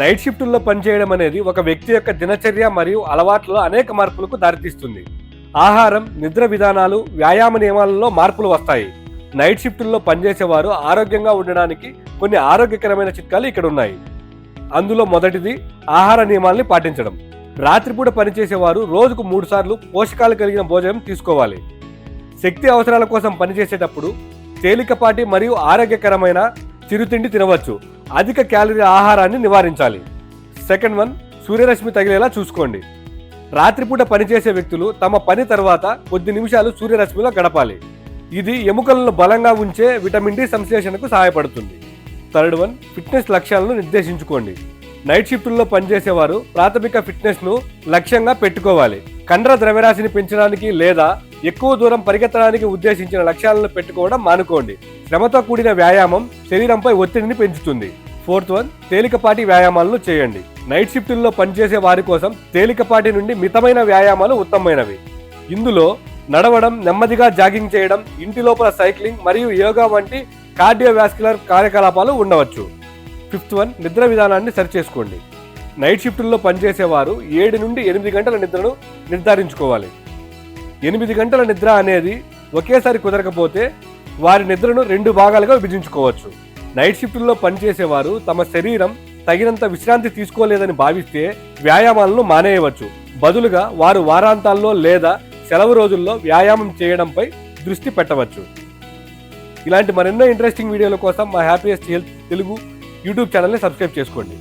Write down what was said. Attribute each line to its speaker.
Speaker 1: Night షిఫ్టుల్లో పనిచేయడం అనేది ఒక వ్యక్తి యొక్క దినచర్య మరియు అలవాట్లలో అనేక మార్పులకు దారితీస్తుంది. ఆహారం నిద్ర విధానాలు వ్యాయామ నియమాలలో మార్పులు వస్తాయి. నైట్ షిఫ్టుల్లో పనిచేసేవారు ఆరోగ్యంగా ఉండడానికి కొన్ని ఆరోగ్యకరమైన చిట్కాలు ఇక్కడ ఉన్నాయి అందులో మొదటిది ఆహార నియమాల్ని పాటించడం. రాత్రిపూట పనిచేసేవారు రోజుకు మూడు సార్లు పోషకాలు కలిగిన భోజనం తీసుకోవాలి. శక్తి అవసరాల కోసం పనిచేసేటప్పుడు తేలికపాటి మరియు ఆరోగ్యకరమైన చిరుతిండి తినవచ్చు. అధిక క్యాలరీ ఆహారాన్ని నివారించాలి. సెకండ్ వన్ సూర్యరశ్మి తగిలేలా చూసుకోండి. రాత్రిపూట పనిచేసే వ్యక్తులు తమ పని తర్వాత కొద్ది నిమిషాలు సూర్యరశ్మిలో గడపాలి. ఇది ఎముకలను బలంగా ఉంచే విటమిన్ డి సంశ్లేషణకు సహాయపడుతుంది. థర్డ్ వన్ ఫిట్నెస్ లక్ష్యాలను నిర్దేశించుకోండి. నైట్ షిఫ్టుల్లో పనిచేసేవారు ప్రాథమిక ఫిట్నెస్ను లక్ష్యంగా పెట్టుకోవాలి. కండర ద్రవ్యరాశిని పెంచడానికి లేదా ఎక్కువ దూరం పరిగెత్తడానికి ఉద్దేశించిన లక్ష్యాలను పెట్టుకోవడం మానుకోండి. శ్రమతో కూడిన వ్యాయామం శరీరంపై ఒత్తిడిని పెంచుతుంది. ఫోర్త్ వన్ తేలికపాటి వ్యాయామాలను చేయండి. నైట్ షిఫ్టుల్లో పనిచేసే వారి కోసం తేలికపాటి నుండి మితమైన వ్యాయామాలు ఉత్తమమైనవి. ఇందులో నడవడం నెమ్మదిగా జాగింగ్ చేయడం ఇంటి లోపల సైక్లింగ్ మరియు యోగా వంటి కార్డియోవాస్కులర్ కార్యకలాపాలు ఉండవచ్చు. ఫిఫ్త్ వన్ నిద్ర విధానాన్ని సరిచేసుకోండి. నైట్ షిఫ్టుల్లో పనిచేసేవారు ఏడు నుండి ఎనిమిది గంటల నిద్రను నిర్ధారించుకోవాలి. ఎనిమిది గంటల నిద్ర అనేది ఒకేసారి కుదరకపోతే వారి నిద్రను రెండు భాగాలుగా విభజించుకోవచ్చు. నైట్ షిఫ్టుల్లో పనిచేసేవారు తమ శరీరం తగినంత విశ్రాంతి తీసుకోలేదని భావిస్తే వ్యాయామాలను మానేయవచ్చు. బదులుగా వారు వారాంతాల్లో లేదా సెలవు రోజుల్లో వ్యాయామం చేయడంపై దృష్టి పెట్టవచ్చు. ఇలాంటి మరెన్నో ఇంట్రెస్టింగ్ వీడియోల కోసం మా హ్యాపీయెస్ట్ హెల్త్ తెలుగు యూట్యూబ్ ఛానల్ని సబ్స్క్రైబ్ చేసుకోండి.